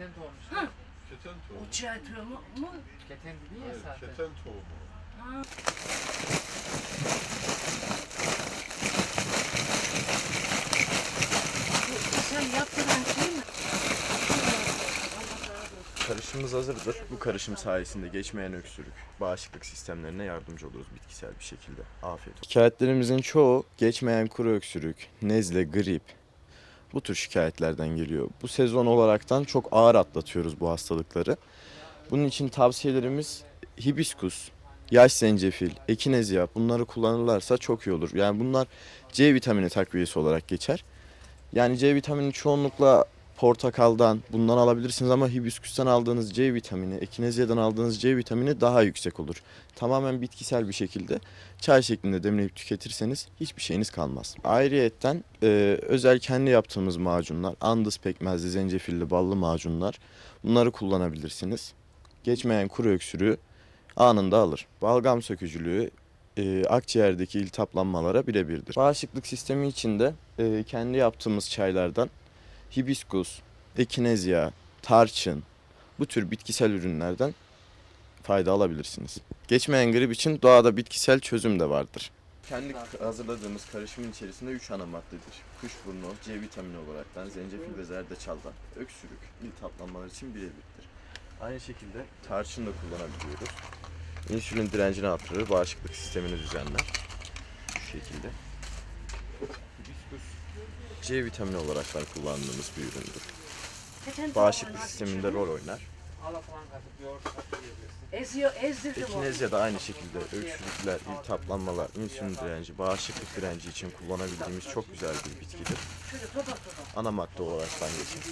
Keten doğmuş. Ha. Keten tohumu. Çay tohumu mu? Keten dedi ya zaten. keten tohumu. Ha. Sen yaptıran şey mi? Karışımımız hazırdır. Bu karışım sayesinde geçmeyen öksürük, bağışıklık sistemlerine yardımcı oluruz bitkisel bir şekilde. Afiyet olsun. Şikayetlerimizin çoğu geçmeyen kuru öksürük, nezle, grip bu tür şikayetlerden geliyor. Bu sezon olaraktan çok ağır atlatıyoruz bu hastalıkları. Bunun için tavsiyelerimiz hibiskus, yaş zencefil, ekinezya bunları kullanırlarsa çok iyi olur. Yani bunlar C vitamini takviyesi olarak geçer. Yani C vitamini çoğunlukla portakaldan bundan alabilirsiniz ama hibiskusten aldığınız C vitamini, ekinezya'dan aldığınız C vitamini daha yüksek olur. Tamamen bitkisel bir şekilde çay şeklinde demleyip tüketirseniz hiçbir şeyiniz kalmaz. Ayrıyetten e, özel kendi yaptığımız macunlar, andız pekmezli, zencefilli, ballı macunlar bunları kullanabilirsiniz. Geçmeyen kuru öksürüğü anında alır. Balgam sökücülüğü e, akciğerdeki iltihaplanmalara birebirdir. Bağışıklık sistemi içinde e, kendi yaptığımız çaylardan hibiskus, ekinezya, tarçın bu tür bitkisel ürünlerden fayda alabilirsiniz. Geçmeyen grip için doğada bitkisel çözüm de vardır. Kendi hazırladığımız karışımın içerisinde 3 ana maddedir. Kuşburnu, C vitamini olaraktan, zencefil ve zerdeçaldan öksürük, iltihaplanmalar için birebirdir. Aynı şekilde tarçın da kullanabiliyoruz. İnsülin direncini artırır, bağışıklık sistemini düzenler. Şu şekilde. Hibiskus C vitamini olaraktan kullandığımız bir üründür. Bağışıklık sisteminde rol oynar. Eziyor, ezdirdim. Ekinezya da aynı şekilde öksürükler, iltihaplanmalar, insülin direnci, bağışıklık direnci için kullanabildiğimiz çok güzel bir bitkidir. Ana madde olaraktan geçer.